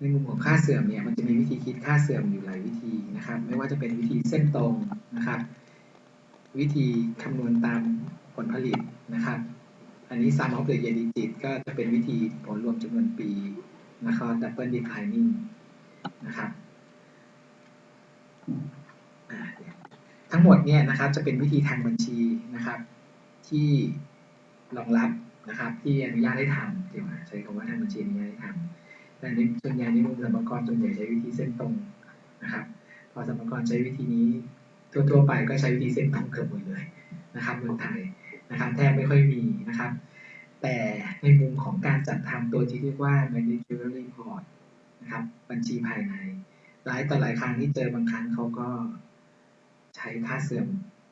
ในมุมของค่าเสื่อมเนี่ยมันจะมีวิธีคิดค่าเสื่อมอยู่หลายวิธีนะครับ ไม่ว่าจะเป็นวิธีเส้นตรงนะครับ วิธีคำนวณตามผลผลิตนะครับ อันนี้ sum of the year digit ก็จะเป็นวิธีผลรวมจำนวนปีนะครับ double declining นะครับทั้งหมดเนี่ยนะครับจะเป็นวิธีทางบัญชีนะครับ ที่รองรับนะครับที่อนุญาตให้ทำเดี๋ยวใช้คำว่าทางบัญชีอนุญาตให้ทำ แต่ในส่วนใหญ่ในมุมสมรกรส่วนใหญ่ใช้วิธีเส้นตรงนะครับ พอสมรกรใช้วิธีนี้ทั่วๆไปก็ใช้วิธีเส้นตรงเกือบหมดเลยนะครับเมืองไทยนะครับแทบไม่ค่อยมีนะครับ แต่ในมุมของการจัดทำตัวที่เรียกว่า managerial report นะครับบัญชีภายใน หลายต่อหลายครั้งที่เจอบางครั้งเขาก็ใช้ค่าเสื่อม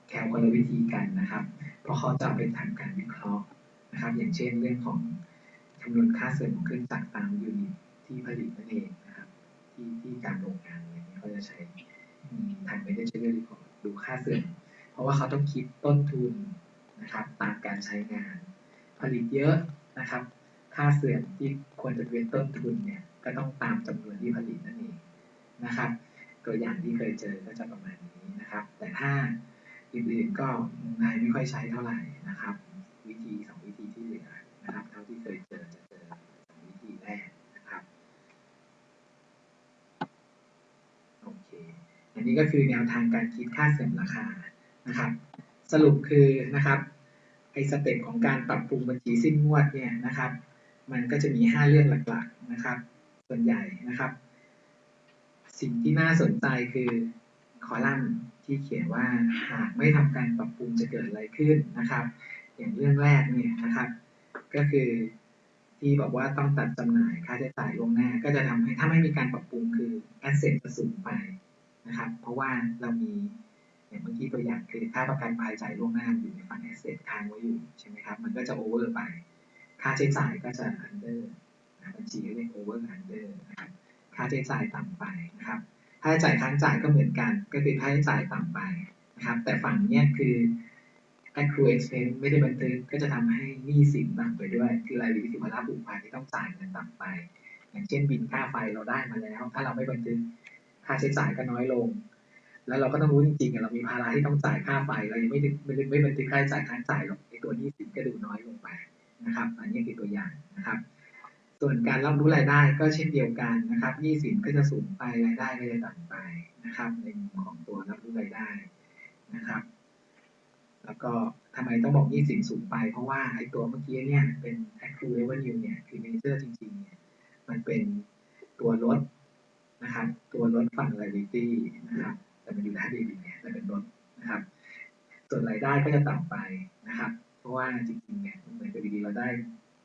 แคลคนละวิธีกันนะครับ เพราะเขาจะเป็นทางการวิเคราะห์นะครับ อย่างเช่นเรื่องของคำนวณค่าเสื่อมของเครื่องจักรตามยูนิต ที่ผลิตนั่นเองนะครับ ที่ที่การโรงงานอะไรเงี้ยเขาจะใช้ทางไม่ได้ใช้เรื่องรีพอร์ตดูค่าเสื่อมเพราะว่าเขาต้องคิดต้นทุนนะครับ ตามการใช้งาน ผลิตเยอะนะครับ ค่าเสื่อมที่ควรจะเป็นต้นทุนเนี่ยก็ต้องตามจำนวนที่ผลิตนั่นเองนะครับตัวอย่างที่เคยเจอก็จะประมาณนี้นะครับ แต่ถ้าอื่นๆก็นายไม่ค่อยใช้เท่าไหร่นะครับ วิธีสองวิธีที่เหลือนะครับ เท่าที่เคยเจอจะเจอสองวิธีแรกนะครับโอเคอั นี้ก็คือแนวทางการคิดค่าเสื่อมราคานะครับ สรุปคือนะครับไอ้สเต็ปของการปรับปรุงบัญชีสิ้นงวดเนี่ยนะครับ มันก็จะมี 5 เรื่องหลักๆนะครับ ส่วนใหญ่นะครับ สิ่งที่น่าสนใจคือคอลัมน์ที่เขียนว่าหากไม่ทำการปรับปรุงจะเกิดอะไรขึ้นนะครับ อย่างเรื่องแรกเนี่ยนะครับ ก็คือที่บอกว่าต้องตัดจำหน่ายค่าใช้จ่ายล่วงหน้า ก็จะทำให้ถ้าไม่มีการปรับปรุงคือแอสเซทจะสูงไป นะครับ เพราะว่าเรามีอย่างเมื่อกี้ตัวอย่างคือค่าประกันภัยจ่ายล่วงหน้าอยู่ในฝั่งแอสเซทค้างไว้อยู่ใช่ไหมครับ มันก็จะโอเวอร์ไป ค่าใช้จ่ายก็จะอันเดอร์บัญชีก็เรียกโอเวอร์อันเดอร์นะครับค่าใช้จ่ายต่ำไปนะครับค่าใช้จ่ายค้างจ่ายก็เหมือนกันก็คือค่าใช้จ่ายต่ำไปนะครับ แต่ฝั่งเนี้ยคือ accrue expense ไม่ได้บันทึกก็จะทำให้หนี้สินต่ำไปด้วย คือรายวิธีภาระผูกพันที่ต้องจ่ายเงินต่ำไป อย่างเช่นบินค่าไฟเราได้มาแล้ว ถ้าเราไม่บันทึก ค่าใช้จ่ายก็น้อยลง แล้วเราก็ต้องรู้จริงๆเรามีภาระที่ต้องจ่ายค่าไฟเรายังไม่ไม่ไม่บันทึกค่าใช้จ่ายค้างจ่ายหรอกไอตัวหนี้สินก็ดูน้อยลงไปนะครับ อันนี้คือตัวอย่างนะครับ ส่วนการรับรู้รายได้ก็เช่นเดียวกันนะครับหนี้สินก็จะสูงไปรายได้ก็จะต่ำไปนะครับในมุมของตัวรับรู้รายได้นะครับ แล้วก็ทำไมต้องบอกหนี้สินสูงไป เพราะว่าไอ้ตัวเมื่อกี้เนี่ยเป็น accrued revenue เนี่ยคือ major จริงๆเนี่ยมันเป็นตัวลด นะครับตัวลดฝั่ง liability นะครับแต่มันอยู่ด้านเดบิตเนี่ยแต่เป็นลดนะครับ ส่วนรายได้ก็จะต่ำไปนะครับ เพราะว่าจริงๆเนี่ยเหมือนกับดีๆเราได้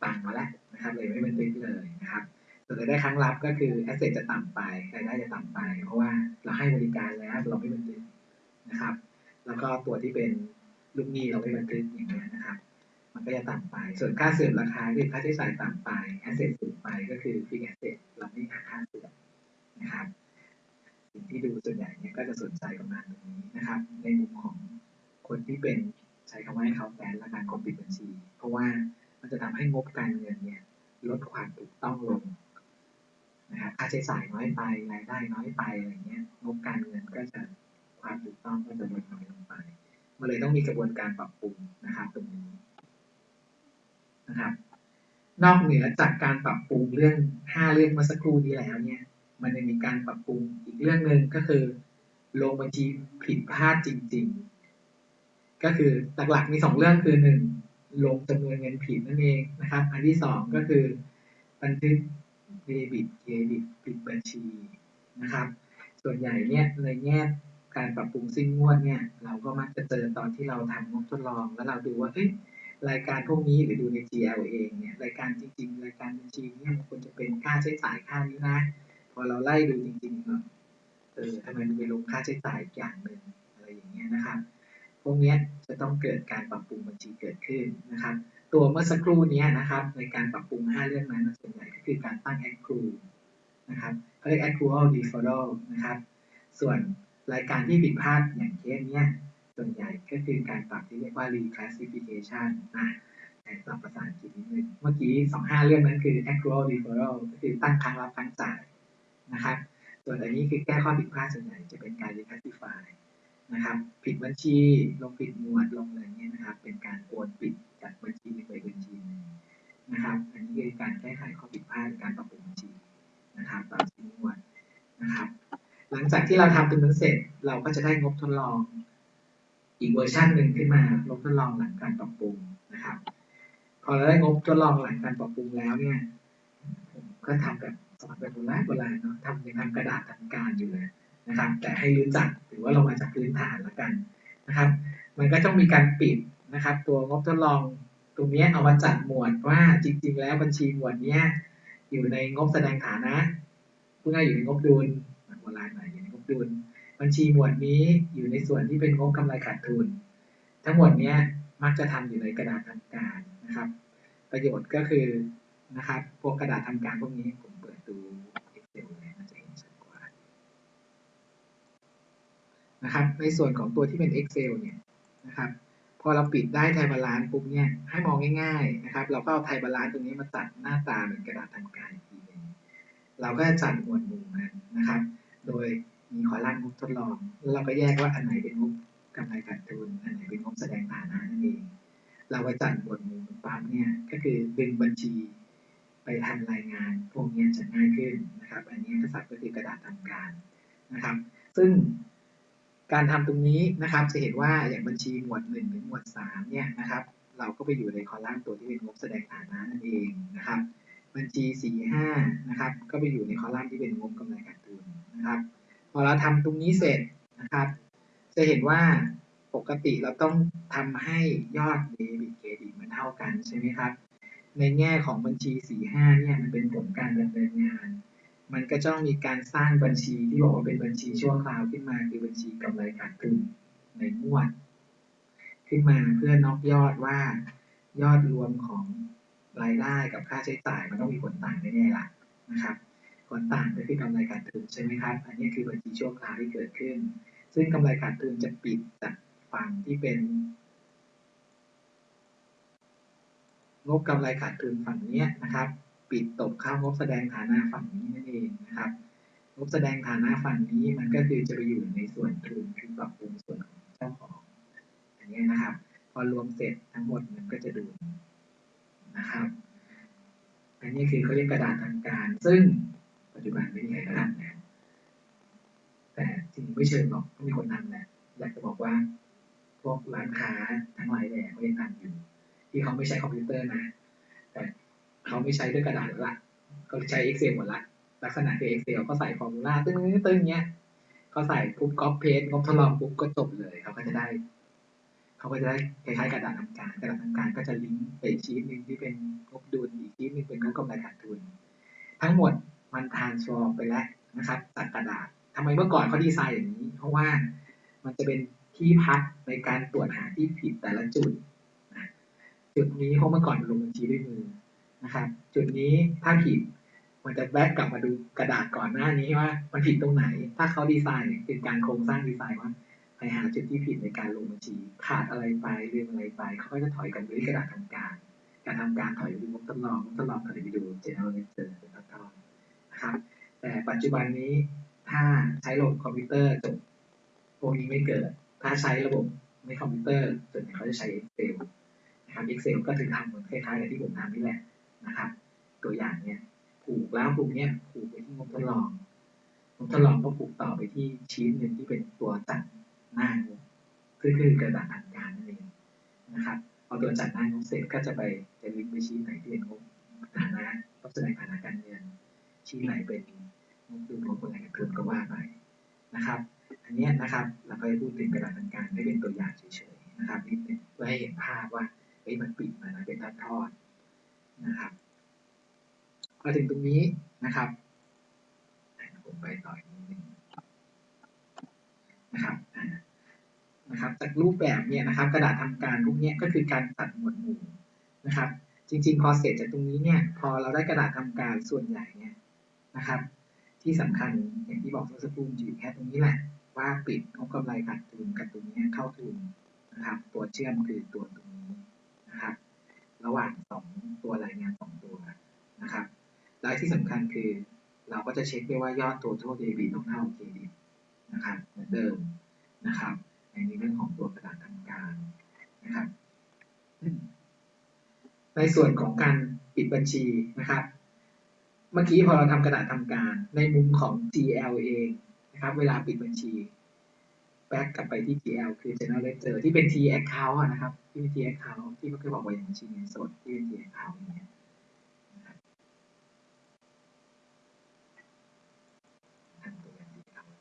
ตังค์มาแล้วนะครับเลยไม่บันทึกเลยนะครับส่วนรายได้ครั้งรับก็คือ asset จะต่ำไปรายได้จะต่ำไป เพราะว่าเราให้บริการแล้วเราไม่บันทึกนะครับ แล้วก็ตัวที่เป็นลูกหนี้เราไม่บันทึกอย่างเงี้ยนะครับ มันก็จะต่ำไป ส่วนค่าเสื่อมราคาคือค่าใช้จ่ายต่ำไป asset สูงไปก็คือ fixed asset เราไม่หักค่าเสื่อมนะครับ สิ่งที่ดูส่วนใหญ่เนี่ย ก็จะสนใจประมาณตรงนี้นะครับ ในมุมของคนที่เป็นใช้คำว่าให้เขาแฟนและการกดปิดบัญชี เพราะว่ามันจะทำให้งบการเงินเนี่ยลดความถูกต้องลงนะครับค่าใช้จ่ายน้อยไปรายได้น้อยไปอะไรเงี้ยงบการเงินก็จะความถูกต้องก็จะลดน้อยลงไปมันเลยต้องมีกระบวนการปรับปรุงนะครับตรงนี้นะครับนอกเหนือจากการปรับปรุงเรื่องห้าเรื่องเมื่อสักครู่นี้แล้วเนี่ย มันจะมีการปรับปรุงอีกเรื่องหนึ่งก็คือ ลงบัญชีผิดพลาดจริง ๆ ก็คือหลักๆมีสองเรื่องคือหนึ่งลงจำนวนเงินผิดนั่นเองนะครับ อันที่สองก็คือบันทึกเดบิตเครดิตผิดบัญชีนะครับ ส่วนใหญ่เนี่ยในแง่การปรับปรุงสิ้นงวดเนี่ย เราก็มักจะเจอตอนที่เราทำงบทดลอง แล้วเราดูว่าเอ้ยรายการพวกนี้หรือดูใน GL เองเนี่ยรายการจริง ๆ รายการบัญชีเนี่ยมันควรจะเป็นค่าใช้จ่ายค่านี้นะ พอเราไล่ดูจริงๆก็ เออทำไมมันไปลงค่าใช้จ่ายอย่างหนึ่งอะไรอย่างเงี้ยนะครับพวกนี้จะต้องเกิดการปรับปรุงบัญชีเกิดขึ้นนะครับ ตัวเมื่อสักครู่นี้นะครับในการปรับปรุง 5 เรื่องนั้นส่วนใหญ่ก็คือการตั้ง accrue นะครับเขาเรียก accrual deferral นะครับ ส่วนรายการที่ผิดพลาดอย่างเคสเนี้ยส่วนใหญ่ก็คือการปรับที่เรียกว่า reclassification นะแต่ปรับภาษาอังกฤษนิดนึงเมื่อกี้สองห้าเรื่องนั้นคือ accrual deferral ก็คือตั้งครั้งรับครั้งจ่ายนะครับ ส่วนอันนี้คือแก้ข้อผิดพลาดส่วนใหญ่จะเป็นการ reclassify นะครับผิดบัญชี ลงผิดหมวดลงอะไรเงี้ยนะครับ เป็นการโอนปิดจากบัญชีหนึ่งไปบัญชีหนึ่งนะครับ อันนี้คือการแก้ไขข้อผิดพลาดการปรับปรุงบัญชีนะครับตามที่หมวดนะครับ หลังจากที่เราทำตรงนั้นเสร็จ เราก็จะได้งบทดลอง อีกเวอร์ชันหนึ่งขึ้นมางบทดลองหลังการปรับปรุงนะครับ พอเราได้งบทดลองหลังการปรับปรุงแล้วเนี่ย ผมก็ทำแบบ สอนแบบโบราณโบราณเนาะทำยังทำกระดาษทำการอยู่เลยนะครับ แต่ให้รู้จักถือว่าเรามาจากพื้นฐานล้วกันนะครับ มันก็ต้องมีการปิดนะครับ ตัวงบทดลองตรงนี้เอามาจัดหมวดว่าจริง ๆ แล้วบัญชีหมวดเนี้ยอยู่ในงบแสดงฐานะเพื่ออยู่ในงบดุลโบราณหน่อยอยู่ในงบดุลบัญชีหมวดนี้อยู่ในส่วนที่เป็นงบกำไรขาดทุน ทั้งหมดเนี้ยมักจะทำอยู่ในกระดาษทำการนะครับ ประโยชน์ก็คือนะครับพวกกระดาษทำการพวกนี้ผมเปิดดู Excel เลยน่าจะเห็นชัดกว่า นะครับในส่วนของตัวที่เป็น Excel เนี่ยนะครับพอเราปิดได้ไทยบาลานซ์ปุ๊บเนี่ยให้มองง่ายๆนะครับเราก็เอาไทยบาลานซ์ตรงนี้มาตัดหน้าตาเหมือนกระดาษทำการอีกทีนึงเราก็จัดหมวดหมู่มันนะครับ โดยมีคอลัมน์งบทดลอง แล้วเราก็แยกว่าอันไหนเป็นงบกำไรขาดทุนอันไหนเป็นงบแสดงฐานะนั่นเองเราไปจัดหมวดหมู่ปั๊บเนี่ยก็คือดึงบัญชีไปทำรายงานพวกนี้จะง่ายขึ้นนะครับ อันนี้กษัตริย์ก็คือกระดาษทำการนะครับ ซึ่ง การทำตรงนี้นะครับจะเห็นว่าอย่างบัญชีหมวด1ถึงหมวด3เนี่ยนะครับเราก็ไปอยู่ในคอลัมน์ตัวที่เป็นงบแสดงฐานะนั่นเองนะครับ บัญชี 4 5นะครับก็ไปอยู่ในคอลัมน์ที่เป็นงบกำไรขาดทุนนะครับพอเราทำตรงนี้เสร็จนะครับ จะเห็นว่าปกติเราต้องทำให้ยอดเดบิตเครดิตมันเท่ากันใช่ไหมครับ ในแง่ของบัญชี 45เนี่ยมันเป็นผลการดำเนินงาน มันก็จะต้องมีการสร้างบัญชีที่บอกว่าเป็นบัญชีชั่วคราวขึ้นมาคือบัญชีกำไรขาดทุนในงวด ขึ้นมาเพื่อนอกยอดว่ายอดรวมของรายได้กับค่าใช้จ่ายมันต้องมีผลต่างแน่ๆล่ะนะครับผลต่างก็คือกำไรขาดทุนใช่ไหมครับอันนี้คือบัญชีชั่วคราวที่เกิดขึ้น ซึ่งกำไรขาดทุนจะปิดจากฝั่งที่เป็นงบกำไรขาดทุนฝั่งนี้นะครับ ปิดตกเข้างบแสดงฐานะฝั่งนี้นั่นเองนะครับ งบแสดงฐานะฝั่งนี้มันก็คือจะไปอยู่ในส่วนทุนคือปรับปรุงส่วนของเจ้าของ อันนี้นะครับ พอรวมเสร็จทั้งหมดมันก็จะดูนะครับ อันนี้คือเขาเรียกกระดาษทางการ ซึ่งปัจจุบันไม่มีใครทำแล้วแต่จริงไม่เชิงหรอกต้องมีคนทำแหละอยากจะบอกว่าพวกร้านค้าทั้งหลายแหล่เขายังทำอยู่ ที่เขาไม่ใช้คอมพิวเตอร์นะ เขาไม่ใช้ด้วยกระดาษแล้วละเขาใช้ Excel หมดละลักษณะคือ Excel ก็ใส่ฟอร์มูลาตึ้งตึ้งเงี้ยเขาใส่ปุ๊บก๊อปเพจงบทดลองปุ๊บก็จบเลยเขาก็จะได้เขาก็จะได้คล้ายๆกระดาษทำการกระดาษทำการก็จะลิงก์ไปชีทหนึ่งที่เป็นงบดุลอีกชีทหนึ่งเป็นงบกำไรขาดทุน ทั้งหมดมันทานฟอร์มไปแล้วนะครับจากกระดาษทำไมเมื่อก่อนเขาดีไซน์อย่างนี้ เพราะว่ามันจะเป็นที่พักในการตรวจหาที่ผิดแต่ละจุดจุดนี้เพราะเมื่อก่อนลงบัญชีด้วยมือ นะครับจุดนี้ถ้าผิดมันจะแบกกลับมาดูกระดาษก่อนหน้านี้ว่า มันผิดตรงไหน ถ้าเขาดีไซน์เป็นการโครงสร้างดีไซน์ว่าไปหาจุดที่ผิดในการลงบัญชี ขาดอะไรไปลืมอะไรไปเขาก็จะถอยกันไปที่กระดาษทำการ การทำการถอยไปดูงบทดลองงบทดลองถอยไปดู general ledger เป็นตอนนะครับแต่ปัจจุบันนี้ถ้าใช้ระบบคอมพิวเตอร์จบพวกนี้ไม่เกิด ถ้าใช้ระบบในคอมพิวเตอร์ส่วนใหญ่เขาจะใช้ Excel นะครับ Excel ก็ถึงทำเหมือนคล้ายๆกับที่ผมทำนี่แหละ นะครับ ตัวอย่างเนี้ยผูกแล้วผูกเนี้ยผูกไปที่งบทดลองงบทดลองก็ผูกต่อไปที่ชีทหนึ่งที่เป็นตัวจัดหน้างบคือคือกระดาษทางการนั่นเองนะครับพอตัวจัดหน้างบเสร็จก็จะไปจะลิงก์ไปชีทไหนที่เป็นงบฐานะงบแสดงฐานะการเงินชีทไหนเป็นงบดุลงบอะไรกันทุนก็ว่าไปนะครับ อันนี้นะครับเราก็จะพูดถึงกระดาษทางการได้เป็นตัวอย่างเฉยๆนะครับนิดนึงเพื่อให้เห็นภาพว่าเฮ้ยมันปิดมานะเป็นทอดๆ นะครับพอถึงตรงนี้นะครับผมไปต่ออีกนิดนึงนะครับนะครับ จากรูปแบบเนี่ยนะครับ กระดาษทำการพวกเนี้ยก็คือการตัดหมวดหมู่นะครับ จริง ๆ พอเสร็จจากตรงนี้เนี่ย พอเราได้กระดาษทำการส่วนใหญ่เนี่ยนะครับ ที่สำคัญอย่างที่บอกเมื่อสักครู่อยู่แค่ตรงนี้แหละว่าปิดงบกำไรขาดทุนกับตรงนี้เข้าทุนนะครับ ตัวเชื่อมคือตัวตรงนี้นะครับ ระหว่สองตัวรายงานสองตัวนะครับและที่สำคัญคือ เราก็จะเช็คด้วยว่ายอด total debit ต้องเท่าเครดิตนะครับเหมือนเดิมนะครับในเรื่องของตัวกระดาษทำการนะครับในส่วนของการปิดบัญชีนะครับ เมื่อกี้พอเราทำกระดาษทำการ ในมุมของ GL เองนะครับ เวลาปิดบัญชี แบ็กกลับไปที่ GL คือ General Ledger ที่เป็น T account นะครับ ที่เป็น T account ที่เมื่อกี้บอกว่าอย่างบัญชีเงินสดที่เป็น T account อย่างเงี้ยนะครับทำตัวอย่าง T account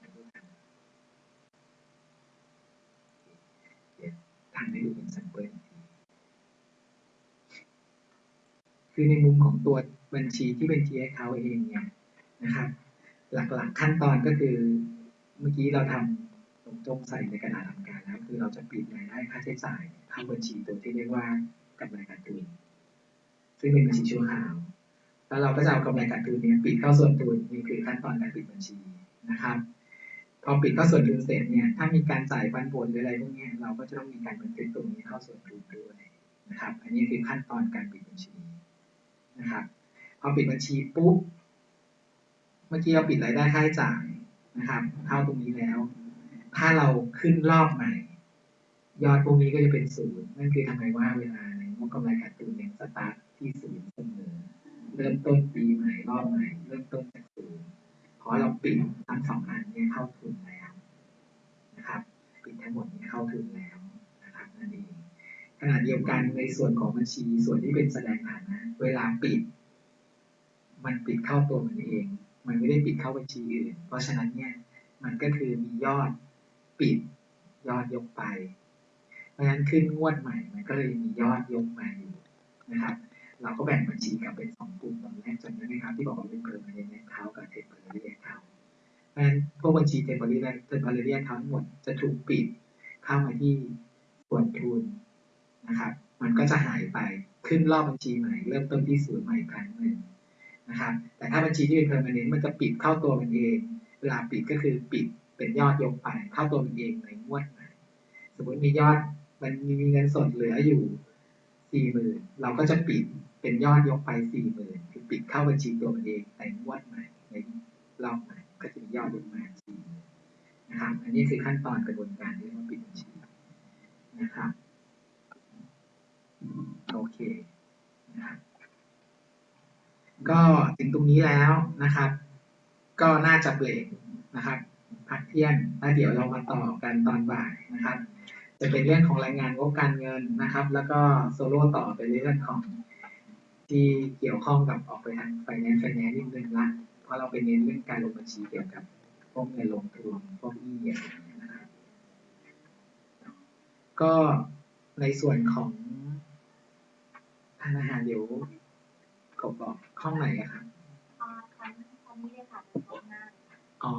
จะไม่ได้ทำเดี๋ยวทำให้ดูเป็น sample อีกที คือในมุมของตัวบัญชีที่เป็น T account เองเนี่ยนะครับหลักๆขั้นตอนก็คือเมื่อกี้เราทำตรงตรงใส่ในกระดาษทำการแล้วคือเราจะปิดรายได้ค่าใช้จ่ายเข้าบัญชีตัวที่เรียกว่ากำไรขาดทุนซึ่งเป็นบัญชีชั่วคราว แล้วเราก็จะเอากำไรขาดทุนนี้ปิดเข้าส่วนทุนนี่คือขั้นตอนการปิดบัญชีนะครับพอปิดเข้าส่วนทุนเสร็จเนี่ยถ้ามีการจ่ายปันผลหรืออะไรพวกนี้เราก็จะต้องมีการบันทึกตรงนี้เข้าส่วนทุนด้วยนะครับ อันนี้คือขั้นตอนการปิดบัญชี นะครับพอปิดบัญชีปุ๊บ เมื่อกี้เราปิดรายได้ค่าใช้จ่ายนะครับ เข้าตรงนี้แล้ว ถ้าเราขึ้นรอบใหม่ ยอดพวกนี้ก็จะเป็นศูนย์นั่นคือทำไมว่าเวลาในงบกำไรขาดทุนเนี่ยสตาร์ทที่ศูนย์เสมอเริ่มต้นปีใหม่รอบใหม่ เริ่มต้นจากศูนย์เพราะเราปิดทั้งสองอันเนี่ยเข้าทุนแล้วนะครับ ปิดทั้งหมดเนี่ยเข้าทุนแล้วนะครับนั่นเอง ขณะเดียวกันในส่วนของบัญชีส่วนที่เป็นแสดงฐานะเวลาปิด มันปิดเข้าตัวมันเอง มันไม่ได้ปิดเข้าบัญชีอื่น เพราะฉะนั้นเนี่ยมันก็คือมียอดปิดยอดยกไป เพราะฉะนั้นขึ้นงวดใหม่ มันก็เลยมียอดยกมาอยู่นะครับ เราก็แบ่งบัญชีกลับเป็นสองกลุ่มตอนแรกจำได้ไหมครับ ที่บอกว่าเป็น permanent account กับ temporary account เพราะฉะนั้นพวกบัญชี temporary และ temporary account ทั้งหมดจะถูกปิดเข้ามาที่ส่วนทุน นะครับ มันก็จะหายไปขึ้นรอบบัญชีใหม่ เริ่มต้นที่ศูนย์ใหม่ครั้งหนึ่งนะครับ แต่ถ้าบัญชีที่เป็น permanent มันจะปิดเข้าตัวมันเอง เวลาปิดก็คือปิดเป็นยอดยกไปเข้าตัวมันเองในงวดใหม่สมมติมียอดมันมีเงินสดเหลืออยู่สี่หมื่นเราก็จะปิดเป็นยอดยกไปสี่หมื่นคือปิดเข้าบัญชีตัวมันเองในงวดใหม่ในรอบใหม่ก็จะมียอดยกมาสี่หม่นะครับ อันนี้คือขั้นตอนกระบวนการที่เราปิดบัญชีนะครับ โอเคนะก็ถึงตรงนี้แล้วนะครับ ก็น่าจะเบรกนะครับพักเที่ยงแล้วเดี๋ยวเรามาต่อกันตอนบ่ายนะครับ จะเป็นเรื่องของรายงานงบการเงินนะครับ แล้วก็โซโล่ต่อเป็นเรื่องของที่เกี่ยวข้องกับออกไปทางไฟแนนซ์ไฟแนนซ์นิดนึงละเพราะเราไปเน้นเรื่องการลงบัญชีเกี่ยวกับพวกเงินลงทุนพวกหนี้อะไรอย่างเงี้ยนะครับก็ในส่วนของ ทันอาหารเดี๋ยวกบบอกข้องไหนครับอ่าทันทันนี้เลยค่ะตรงหน้าอ๋อ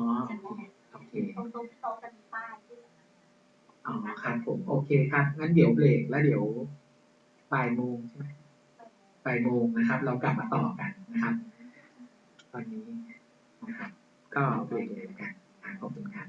โอเคตรงตรงโต๊ะจะมีป้ายที่อ๋อครับผมโอเคครับงั้นเดี๋ยวเบรกแล้วเดี๋ยวปลายโมงใช่ไหมปลายโมงนะครับ เรากลับมาต่อกันนะครับ ตอนนี้นะครับ ก็เบรกเลยกันขอบคุณครับ